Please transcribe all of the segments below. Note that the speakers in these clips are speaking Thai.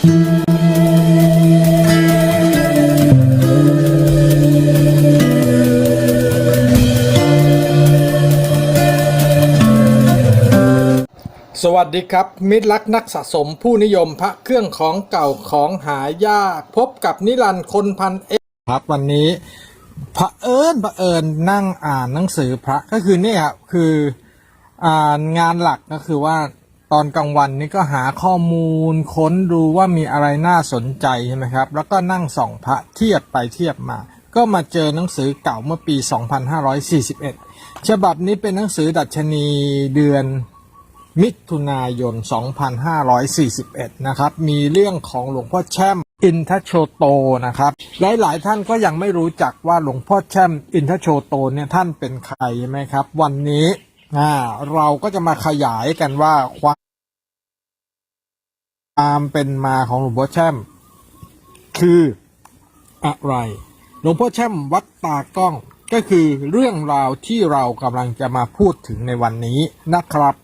สวัสดีครับ มิตรรักนักสะสมผู้นิยมพระเครื่องของเก่าของหายาก พบกับนิรันดร์คนพันเอกครับวันนี้พระเอิญพระเอิญนั่งอ่านหนังสือพระก็คือเนี่ยครับคืออ่างานหลักก็คือว่า ตอนกลางวันนี้ก็หาข้อมูลค้นดูว่ามีอะไรน่าสนใจใช่ไหมครับ แล้วก็นั่งส่องพระเทียบไปเทียบมา ก็มาเจอหนังสือเก่าเมื่อปี 2541 ฉบับนี้เป็นหนังสือดัชนีเดือนมิถุนายน 2541 นะครับ มีเรื่องของหลวงพ่อแช่มอินทโชโตนะครับ หลายๆท่านก็ยังไม่รู้จักว่าหลวงพ่อแช่มอินทโชโตเนี่ยท่านเป็นใครใช่ไหมครับ วันนี้ อ่าเราก็จะมาขยายกันว่าความเป็นมาของหลวงพ่อแช่ม คืออะไร หลวงพ่อแช่มวัดตากล้องก็คือเรื่องราวที่เรากำลังจะมาพูดถึงในวันนี้นะครับ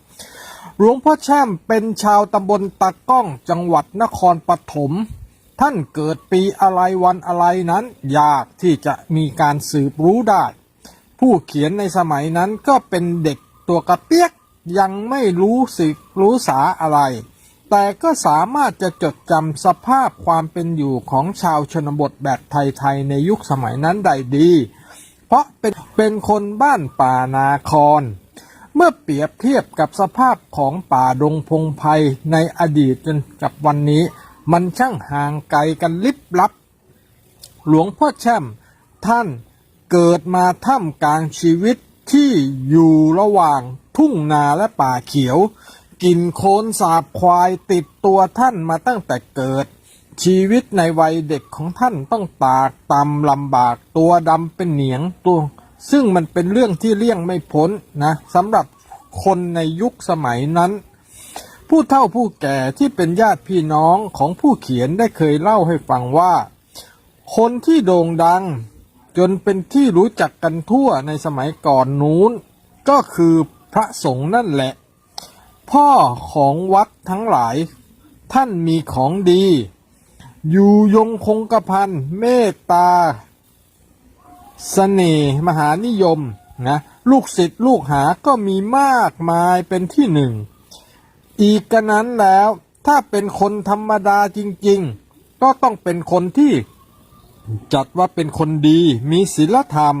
หลวงพ่อแช่มเป็นชาวตำบลตากล้องจังหวัดนครปฐมท่านเกิดปีอะไรวันอะไรนั้น ยากที่จะมีการสืบรู้ได้ ผู้เขียนในสมัยนั้นก็เป็นเด็ก ตัวกระเปียกยังไม่รู้สึกรู้สาอะไร แต่ก็สามารถจะจดจำสภาพความเป็นอยู่ของชาวชนบทแบบไทยๆในยุคสมัยนั้นได้ดี เพราะเป็นเป็นคนบ้านป่านาครเมื่อเปรียบเทียบกับสภาพของป่าดงพงไพในอดีตจนกับวันนี้ มันช่างห่างไกลกันลิบลับ หลวงพ่อแช่มท่านเกิดมาท่ามกลางชีวิต ที่อยู่ระหว่างทุ่งนาและป่าเขียว กินโคลนสาบควายติดตัวท่านมาตั้งแต่เกิด ชีวิตในวัยเด็กของท่านต้องตากตำลำบากตัวดำเป็นเหนียงตัว ซึ่งมันเป็นเรื่องที่เลี่ยงไม่พ้นนะสำหรับคนในยุคสมัยนั้น ผู้เฒ่าผู้แก่ที่เป็นญาติพี่น้องของผู้เขียนได้เคยเล่าให้ฟังว่า คนที่โด่งดัง จนเป็นที่รู้จักกันทั่วในสมัยก่อนนู้น ก็คือพระสงฆ์นั่นแหละ พ่อของวัดทั้งหลาย ท่านมีของดี อยู่ยงคงกระพันเมตตาเสน่ห์มหานิยมนะลูกศิษย์ลูกหาก็มีมากมายเป็นที่หนึ่ง อีกกระนั้นแล้วถ้าเป็นคนธรรมดาจริง ๆ ก็ต้องเป็นคนที่ จัดว่าเป็นคนดีมีศีลธรรม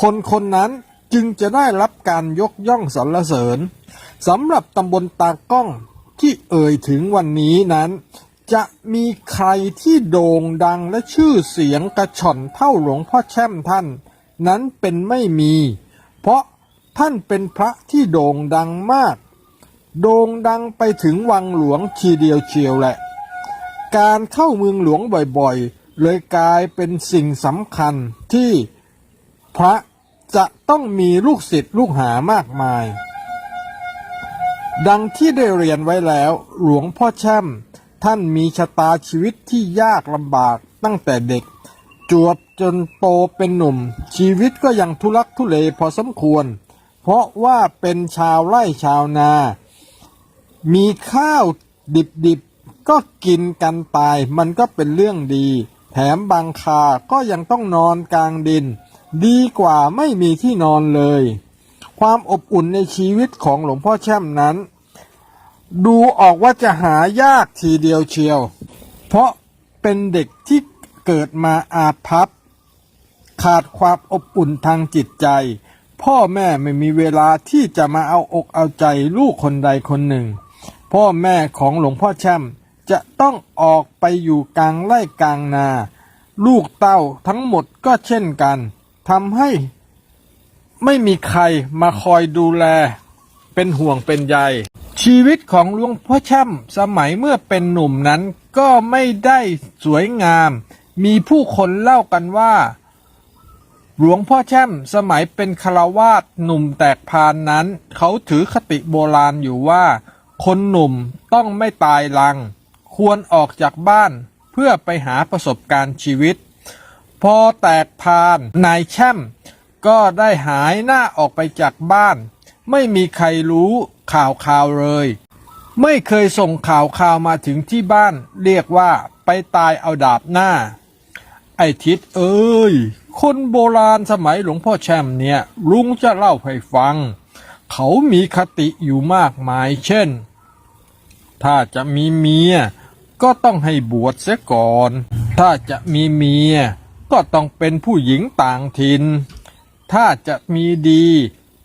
คนคนนั้นจึงจะได้รับการยกย่องสรรเสริญสำหรับตำบลตากล้องที่เอ่ยถึงวันนี้นั้น จะมีใครที่โด่งดังและชื่อเสียงกระชอนเท่าหลวงพ่อแช่มท่าน นั้นเป็นไม่มี เพราะท่านเป็นพระที่โด่งดังมาก โด่งดังไปถึงวังหลวงทีเดียวเชียวแหละ การเข้าเมืองหลวงบ่อยๆ เลยกลายเป็นสิ่งสำคัญที่พระจะต้องมีลูกศิษย์ลูกหามากมาย ดังที่ได้เรียนไว้แล้วหลวงพ่อแช่ม ท่านมีชะตาชีวิตที่ยากลำบากตั้งแต่เด็ก จวบจนโตเป็นหนุ่ม ชีวิตก็ยังทุลักทุเลพอสมควร เพราะว่าเป็นชาวไร่ชาวนา มีข้าวดิบๆก็กินกันตายมันก็เป็นเรื่องดี แถมบางคาก็ยังต้องนอนกลางดิน ดีกว่าไม่มีที่นอนเลย ความอบอุ่นในชีวิตของหลวงพ่อแช่มนั้น ดูออกว่าจะหายากทีเดียวเชียว เพราะเป็นเด็กที่เกิดมาอาภัพ ขาดความอบอุ่นทางจิตใจ พ่อแม่ไม่มีเวลาที่จะมาเอาอกเอาใจลูกคนใดคนหนึ่ง พ่อแม่ของหลวงพ่อแช่ม จะต้องออกไปอยู่กลางไร่กลางนา ลูกเต้าทั้งหมดก็เช่นกันทำให้ไม่มีใครมาคอยดูแล เป็นห่วงเป็นใย ชีวิตของหลวงพ่อแช่มสมัยเมื่อเป็นหนุ่มนั้นก็ไม่ได้สวยงาม มีผู้คนเล่ากันว่า หลวงพ่อแช่มสมัยเป็นคารวาสหนุ่มแตกพานนั้น เขาถือคติโบราณอยู่ว่า คนหนุ่มต้องไม่ตายลัง ควรออกจากบ้านเพื่อไปหาประสบการณ์ชีวิต พอแตกพานนายแช่ม ก็ได้หายหน้าออกไปจากบ้าน ไม่มีใครรู้ข่าวข่าวเลย ไม่เคยส่งข่าวข่าวมาถึงที่บ้าน เรียกว่าไปตายเอาดาบหน้า ไอ้ทิศเอ้ย คนโบราณสมัยหลวงพ่อแช่มเนี่ย ลุงจะเล่าให้ฟัง เขามีคติอยู่มากมายเช่น ถ้าจะมีเมีย ก็ต้องให้บวชเสียก่อน ถ้าจะมีเมีย ก็ต้องเป็นผู้หญิงต่างถิ่น ถ้าจะมีดี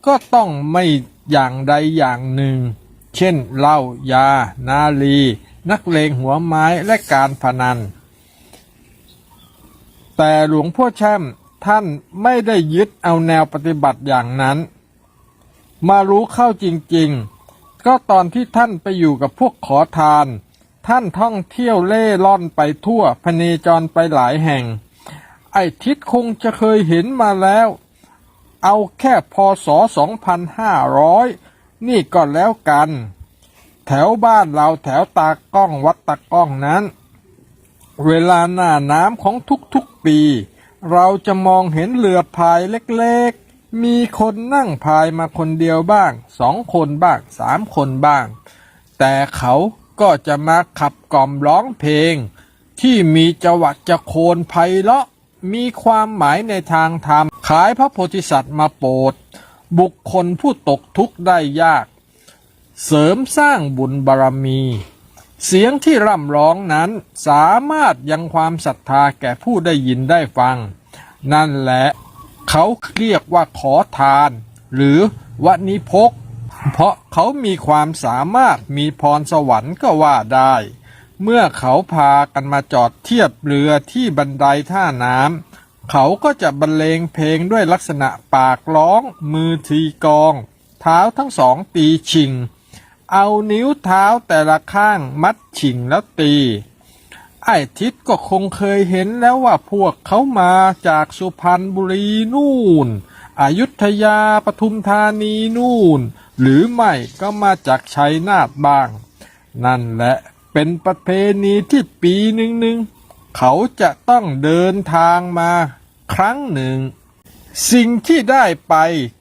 ก็ต้องไม่อย่างใดอย่างหนึ่ง เช่นเหล้ายา นาลี นักเลงหัวไม้และการพนัน แต่หลวงพ่อแช่มท่านไม่ได้ยึดเอาแนวปฏิบัติอย่างนั้น มารู้เข้าจริงๆ ก็ตอนที่ท่านไปอยู่กับพวกขอทาน ท่านท่องเที่ยวเล่ร่อนไปทั่วพเนจรไปหลายแห่ง ไอ้ทิศคงจะเคยเห็นมาแล้ว เอาแค่พศ2500 นี่ก็แล้วกัน แถวบ้านเราแถวตากล้องวัดตากล้องนั้น เวลาหน้าน้ำของทุกๆปี เราจะมองเห็นเรือพายเล็กๆ มีคนนั่งพายมาคนเดียวบ้าง สองคนบ้างสามคนบ้าง แต่เขา ก็จะมาขับกล่อมร้องเพลง ที่มีจวักจะโคนไพเราะ มีความหมายในทางธรรม ขายพระโพธิสัตว์มาโปรด บุคคลผู้ตกทุกข์ได้ยาก เสริมสร้างบุญบารมี เสียงที่ร่ำร้องนั้นสามารถยังความศรัทธาแก่ผู้ได้ยินได้ฟัง นั่นแหละ เขาเรียกว่าขอทาน หรือวนิพก เพราะเขามีความสามารถมีพรสวรรค์ก็ว่าได้ เมื่อเขาพากันมาจอดเทียบเรือที่บันไดท่าน้ำเขาก็จะบรรเลงเพลงด้วยลักษณะปากร้อง มือทีกอง เท้าทั้งสองตีชิง เอานิ้วเท้าแต่ละข้างมัดฉิงแล้วตีไอ้ทิศก็คงเคยเห็นแล้วว่าพวกเขามาจากสุพรรณบุรีนู่น อยุธยาปทุมธานีนู่น หรือไม่ก็มาจากชัยนาทบ้าง นั่นแหละเป็นประเพณีที่ปีหนึ่งหนึ่งเขาจะต้องเดินทางมาครั้งหนึ่ง สิ่งที่ได้ไป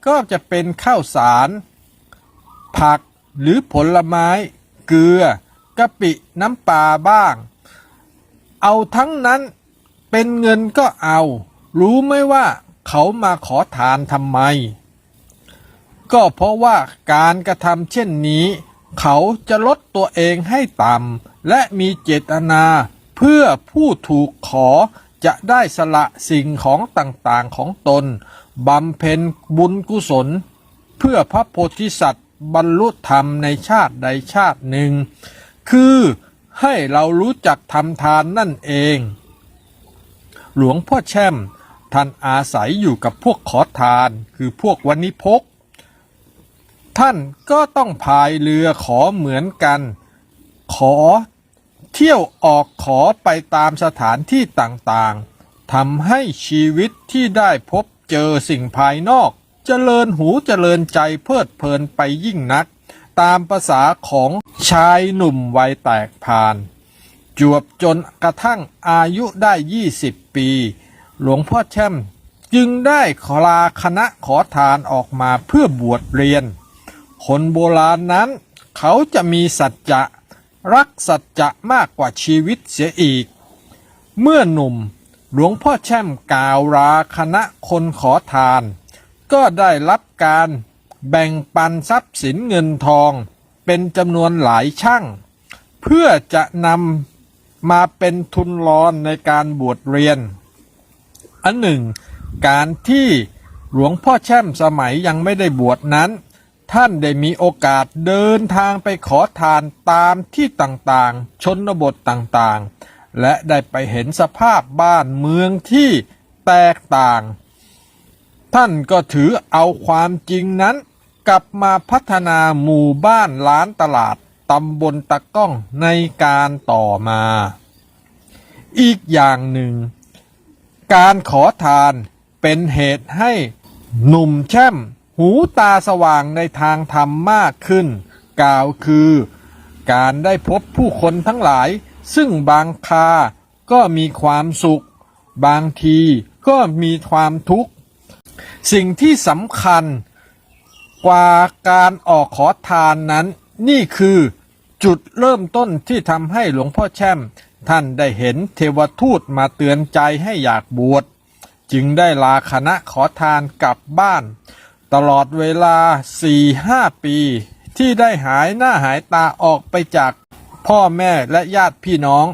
ก็จะเป็นข้าวสาร ผักหรือผลไม้ เกลือกะปิน้ำปลาบ้าง เอาทั้งนั้นเป็นเงินก็เอา รู้ไหมว่า เขามาขอทานทำไม ก็เพราะว่าการกระทำเช่นนี้ เขาจะลดตัวเองให้ต่ำและมีเจตนา เพื่อผู้ถูกขอจะได้สละสิ่งของต่างๆของตนบำเพ็ญบุญกุศล เพื่อพระโพธิสัตว์บรรลุธรรมในชาติใดชาติหนึ่ง คือให้เรารู้จักทำทานนั่นเอง หลวงพ่อแช่ม ท่านอาศัยอยู่กับพวกขอทานคือพวกวันิพก ท่านก็ต้องพายเรือขอเหมือนกัน ขอเที่ยวออกขอไปตามสถานที่ต่างๆทำให้ชีวิตที่ได้พบเจอสิ่งภายนอกเจริญหูเจริญใจเพลิดเพลินไปยิ่งนัก ตามภาษาของชายหนุ่มวัยแตกพาน จวบจนกระทั่งอายุได้ 20 ปี หลวงพ่อแช่มจึงได้ขลาคณะขอทานออกมาเพื่อบวชเรียน คนโบราณนั้น เขาจะมีสัจจะรักสัจจะมากกว่าชีวิตเสียอีก เมื่อหนุ่มหลวงพ่อแช่มกล่าวราคณะคนขอทาน ก็ได้รับการแบ่งปันทรัพย์สินเงินทองเป็นจำนวนหลายช่าง เพื่อจะนำมาเป็นทุนรอนในการบวชเรียน อันหนึ่ง การที่หลวงพ่อแช่มสมัยยังไม่ได้บวชนั้น ท่านได้มีโอกาสเดินทางไปขอทานตามที่ต่างๆ ชนบทต่างๆ และได้ไปเห็นสภาพบ้านเมืองที่แตกต่าง ท่านก็ถือเอาความจริงนั้นกลับมาพัฒนาหมู่บ้านร้านตลาดตำบลตะก้องในการต่อมา อีกอย่างหนึ่ง การขอทานเป็นเหตุให้หนุ่มแช่ม หูตาสว่างในทางธรรมมากขึ้น กล่าวคือ การได้พบผู้คนทั้งหลาย ซึ่งบางคาก็มีความสุข บางทีก็มีความทุกข์ สิ่งที่สำคัญกว่าการออกขอทานนั้น นี่คือจุดเริ่มต้นที่ทำให้หลวงพ่อแช่ม ท่านได้เห็นเทวทูตมาเตือนใจให้อยากบวช จึงได้ลาคณะขอทานกลับบ้าน ตลอดเวลา4-5ปี ที่ได้หายหน้าหายตาออกไปจากพ่อแม่และญาติพี่น้อง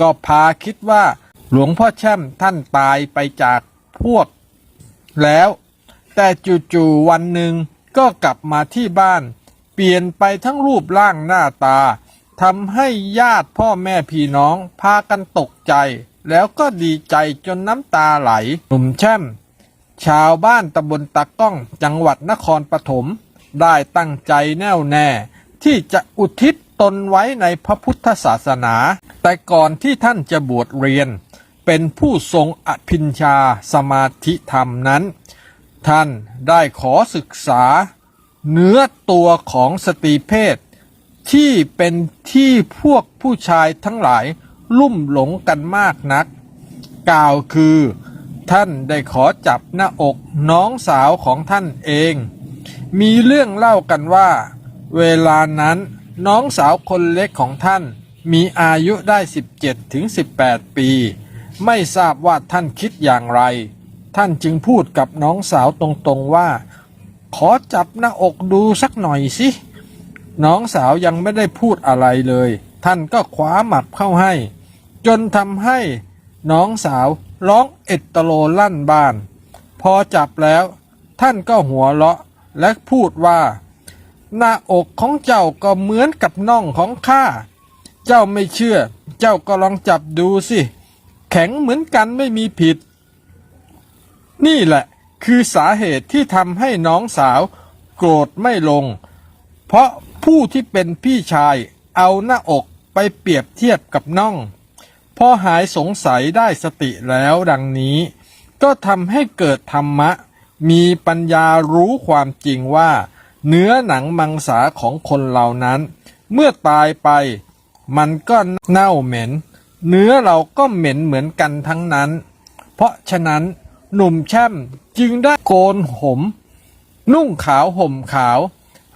ก็พาคิดว่าหลวงพ่อแช่มท่านตายไปจากพวกแล้ว แต่จู่ๆวันหนึ่งก็กลับมาที่บ้าน เปลี่ยนไปทั้งรูปร่างหน้าตา ทำให้ญาติพ่อแม่พี่น้องพากันตกใจ แล้วก็ดีใจจนน้ำตาไหล หนุ่มแช่ม ชาวบ้านตำบลตะก้องจังหวัดนครปฐมได้ตั้งใจแน่วแน่ ที่จะอุทิศตนไว้ในพระพุทธศาสนา แต่ก่อนที่ท่านจะบวชเรียน เป็นผู้ทรงอภิญญาสมาธิธรรมนั้น ท่านได้ขอศึกษา เนื้อตัวของสตรีเพศ ที่เป็นที่พวกผู้ชายทั้งหลายลุ่มหลงกันมากนัก กล่าวคือ ท่านได้ขอจับหน้าอกน้องสาวของท่านเอง มีเรื่องเล่ากันว่า เวลานั้นน้องสาวคนเล็กของท่านมีอายุได้ 17ถึง18 ปี ไม่ทราบว่าท่านคิดอย่างไร ท่านจึงพูดกับน้องสาวตรงๆว่า ขอจับหน้าอกดูสักหน่อยสิ น้องสาวยังไม่ได้พูดอะไรเลย ท่านก็คว้าหมับเข้าให้ จนทำให้น้องสาวร้องเอดโตโลลั่นบ้าน พอจับแล้ว ท่านก็หัวเราะและพูดว่า หน้าอกของเจ้าก็เหมือนกับน่องของข้า เจ้าไม่เชื่อ เจ้าก็ลองจับดูสิ แข็งเหมือนกันไม่มีผิด นี่แหละคือสาเหตุที่ทำให้น้องสาวโกรธไม่ลง เพราะผู้ที่เป็นพี่ชายเอาหน้าอกไปเปรียบเทียบกับน่อง พอหายสงสัยได้สติแล้วดังนี้ ก็ทำให้เกิดธรรมะ มีปัญญารู้ความจริงว่า เนื้อหนังมังสาของคนเหล่านั้น เมื่อตายไป มันก็เน่าเหม็น เนื้อเราก็เหม็นเหมือนกันทั้งนั้น เพราะฉะนั้นหนุ่มแช่มจึงได้โกนผมนุ่งขาวห่มขาว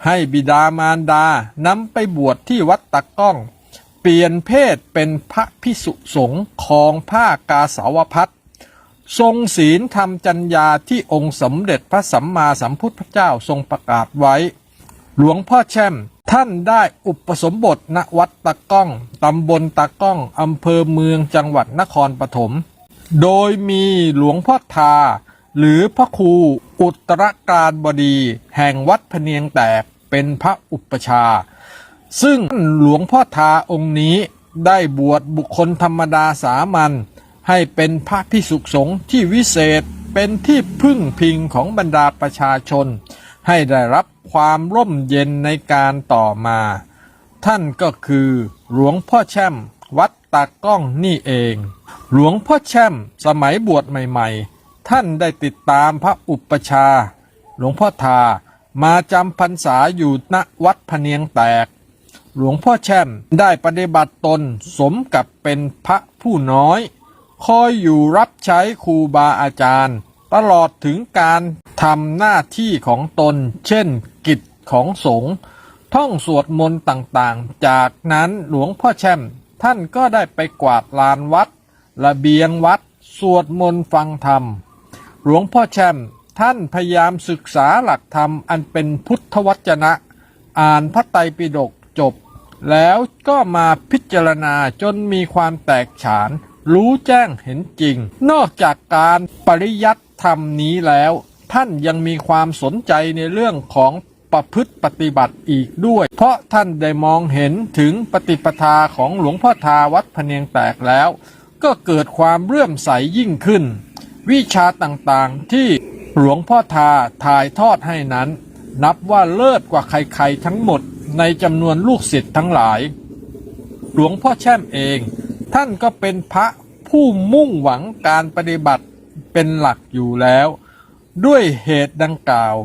ให้บิดามารดานำไปบวชที่วัดตะก้อง เปลี่ยนเพศเป็นพระพิสุสงฆ์ของผ้ากาสาวพัดทรงศีลธรรมจัญญาที่องค์สมเด็จพระสัมมาสัมพุทธเจ้าทรงประกาศไว้ หลวงพ่อแช่มท่านได้อุปสมบทณวัดตะก้อง ตำบลตะก้อง อำเภอเมืองจังหวัดนครปฐม โดยมีหลวงพ่อทา หรือพระครูอุตรการบดี แห่งวัดพเนียงแตก เป็นพระอุปชา ซึ่งหลวงพ่อทาองค์นี้ได้บวชบุคคลธรรมดาสามัญให้เป็นพระพิสุสงฆ์ที่วิเศษเป็นที่พึ่งพิงของบรรดาประชาชน ให้ได้รับความร่มเย็นในการต่อมา ท่านก็คือหลวงพ่อแช่มวัดตากล้องนี่เอง หลวงพ่อแช่มสมัยบวชใหม่ ๆ ท่านได้ติดตามพระอุปชา หลวงพ่อทา มาจำพรรษาอยู่ณวัดพเนียงแตก หลวงพ่อแช่มได้ปฏิบัติตนสมกับเป็นพระผู้น้อย คอยอยู่รับใช้ครูบาอาจารย์ ตลอดถึงการทำหน้าที่ของตน เช่น กิจของสงฆ์ท่องสวดมนต์ต่างๆ จากนั้นหลวงพ่อแช่มท่านก็ได้ไปกวาดลานวัด ระเบียงวัด สวดมนต์ฟังธรรม หลวงพ่อแช่ม ท่านพยายามศึกษาหลักธรรมอันเป็นพุทธวจนะ อ่านพระไตรปิฎกจบ แล้วก็มาพิจารณาจนมีความแตกฉาน รู้แจ้งเห็นจริง นอกจากการปริยัติธรรมนี้แล้ว ท่านยังมีความสนใจในเรื่องของประพฤติปฏิบัติอีกด้วย เพราะท่านได้มองเห็นถึงปฏิปทาของหลวงพ่อทาวัดพะเนียงแตกแล้ว ก็เกิดความเลื่อมใสยิ่งขึ้น วิชาต่างๆที่ หลวงพ่อทาถ่ายทอดให้นั้น นับว่าเลิศกว่าใครๆทั้งหมดในจำนวนลูกศิษย์ทั้งหลาย หลวงพ่อแช่มเอง ท่านก็เป็นพระผู้มุ่งหวังการปฏิบัติเป็นหลักอยู่แล้ว ด้วยเหตุดังกล่าว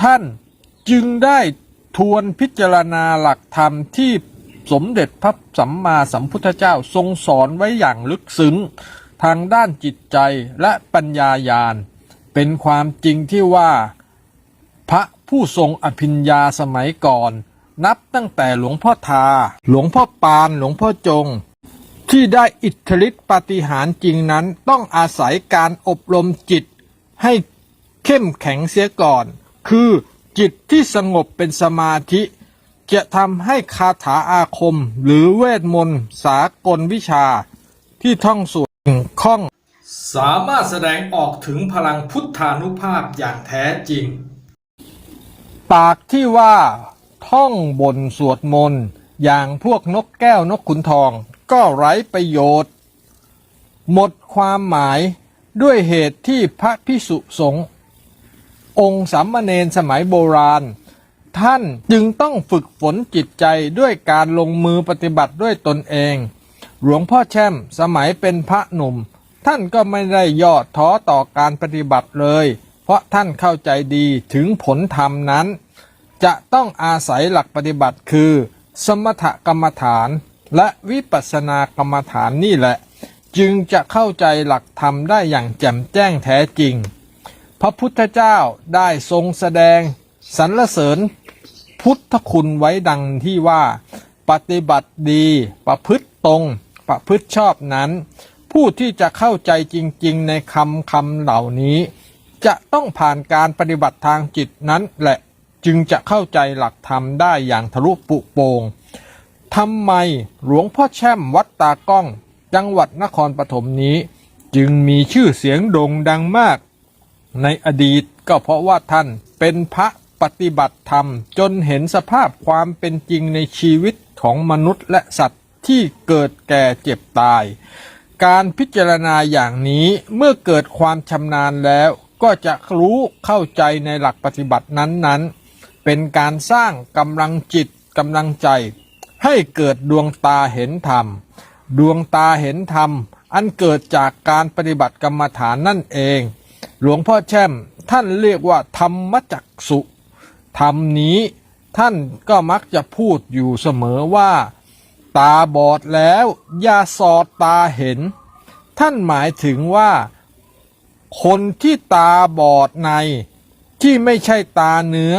ท่านจึงได้ทวนพิจารณาหลักธรรมที่สมเด็จพระสัมมาสัมพุทธเจ้าทรงสอนไว้อย่างลึกซึ้ง ทางด้านจิตใจและปัญญาญาณ เป็นความจริงที่ว่า พระผู้ทรงอภิญญาสมัยก่อน นับตั้งแต่หลวงพ่อทา หลวงพ่อปาน หลวงพ่อจง ที่ได้อิทธิฤทธิปาฏิหาริย์จริงนั้นต้องอาศัยการอบรมจิต ให้เข้มแข็งเสียก่อน คือจิตที่สงบเป็นสมาธิ จะทำให้คาถาอาคม หรือเวทมนต์สากลวิชา ที่ท่องสวดคล่อง สามารถแสดงออกถึงพลังพุทธานุภาพอย่างแท้จริง ปากที่ว่าท่องบนสวดมนต์อย่างพวกนกแก้วนกขุนทองก็ไร้ประโยชน์ หมดความหมายด้วยเหตุที่พระพิสุสงฆ์องค์สามเณรสมัยโบราณ ท่านจึงต้องฝึกฝนจิตใจด้วยการลงมือปฏิบัติด้วยตนเอง หลวงพ่อแช่มสมัยเป็นพระหนุ่ม ท่านก็ไม่ได้ย่อท้อต่อการปฏิบัติเลย เพราะท่านเข้าใจดีถึงผลธรรมนั้น จะต้องอาศัยหลักปฏิบัติคือ สมถกรรมฐาน และวิปัสสนากรรมฐานนี่แหละ จึงจะเข้าใจหลักธรรมได้อย่างแจ่มแจ้งแท้จริง พระพุทธเจ้าได้ทรงแสดงสรรเสริญ พุทธคุณไว้ดังที่ว่า ปฏิบัติดีประพฤติตรงประพฤติชอบนั้น ผู้ที่จะเข้าใจจริง ๆ ในคำคำเหล่านี้ จะต้องผ่านการปฏิบัติทางจิตนั้นแหละจึงจะเข้าใจหลักธรรมได้อย่างทะลุปุโปงทำไมหลวงพ่อแช่มวัดตากล้อง จังหวัดนครปฐมนี้ จึงมีชื่อเสียงโด่งดังมาก ในอดีตก็เพราะว่าท่านเป็นพระปฏิบัติธรรม จนเห็นสภาพความเป็นจริงในชีวิตของมนุษย์และสัตว์ที่เกิดแก่เจ็บตาย การพิจารณาอย่างนี้เมื่อเกิดความชำนาญแล้ว ก็จะรู้เข้าใจในหลักปฏิบัตินั้นๆ เป็นการสร้างกำลังจิตกำลังใจ ให้เกิดดวงตาเห็นธรรม ดวงตาเห็นธรรม อันเกิดจากการปฏิบัติกรรมฐานนั่นเอง หลวงพ่อแช่มท่านเรียกว่าธรรมจักสุธรรมนี้ท่านก็มักจะพูดอยู่เสมอว่า ตาบอดแล้วอย่าสอดตาเห็น ท่านหมายถึงว่า คนที่ตาบอดใน ที่ไม่ใช่ตาเนื้อ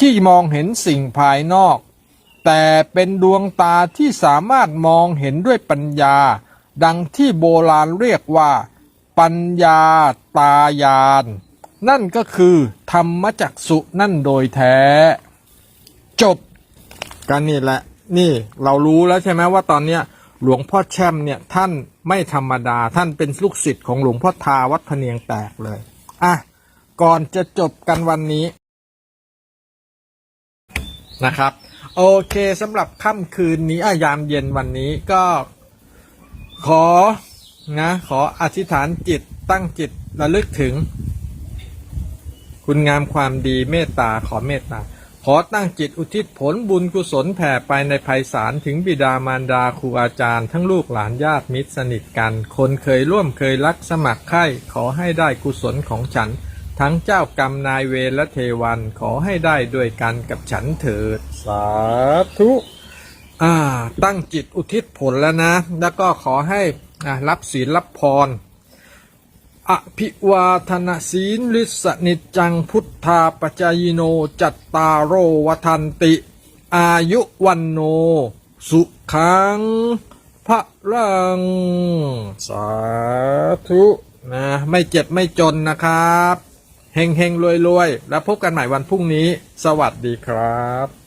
ที่มองเห็นสิ่งภายนอก แต่เป็นดวงตาที่สามารถมองเห็นด้วยปัญญา ดังที่โบราณเรียกว่า ปัญญาตายาน นั่นก็คือธรรมจักสุนั่นโดยแท้ จบกันนี่แหละ นี่เรารู้แล้วใช่ไหมว่าตอนเนี้ยหลวงพ่อแช่มเนี่ยท่านไม่ธรรมดาท่านเป็นลูกศิษย์ของหลวงพ่อทาวัดพเนียงแตกเลยอะก่อนจะจบกันวันนี้นะครับ โอเคสำหรับค่ำคืนนี้อะยามเย็นวันนี้ก็ขอนะขออธิษฐานจิตตั้งจิตระลึกถึง คุณงามความดีเมตตาขอเมตตา ขอตั้งจิตอุทิศผลบุญกุศลแผ่ไปในภัยสารถึงบิดามารดาครูอาจารย์ทั้งลูกหลานญาติมิตรสนิทกัน คนเคยร่วมเคยรักสมัครใคร่ขอให้ได้กุศลของฉัน ทั้งเจ้ากรรมนายเวรและเทวันขอให้ได้ด้วยกันกับฉันเถิด สาธุอ่าตั้งจิตอุทิศผลแล้วนะ แล้วก็ขอให้อ่ารับศีลรับพร อภิวาทนาศีลิสนิจังพุทธาปจายโนจัตตารโรวทันติ อายุวันโน สุขังพระรัง สาธุนะไม่เจ็บไม่จนนะครับ เฮงเฮงรวยรวยแล้วพบกันใหม่วันพรุ่งนี้ สวัสดีครับ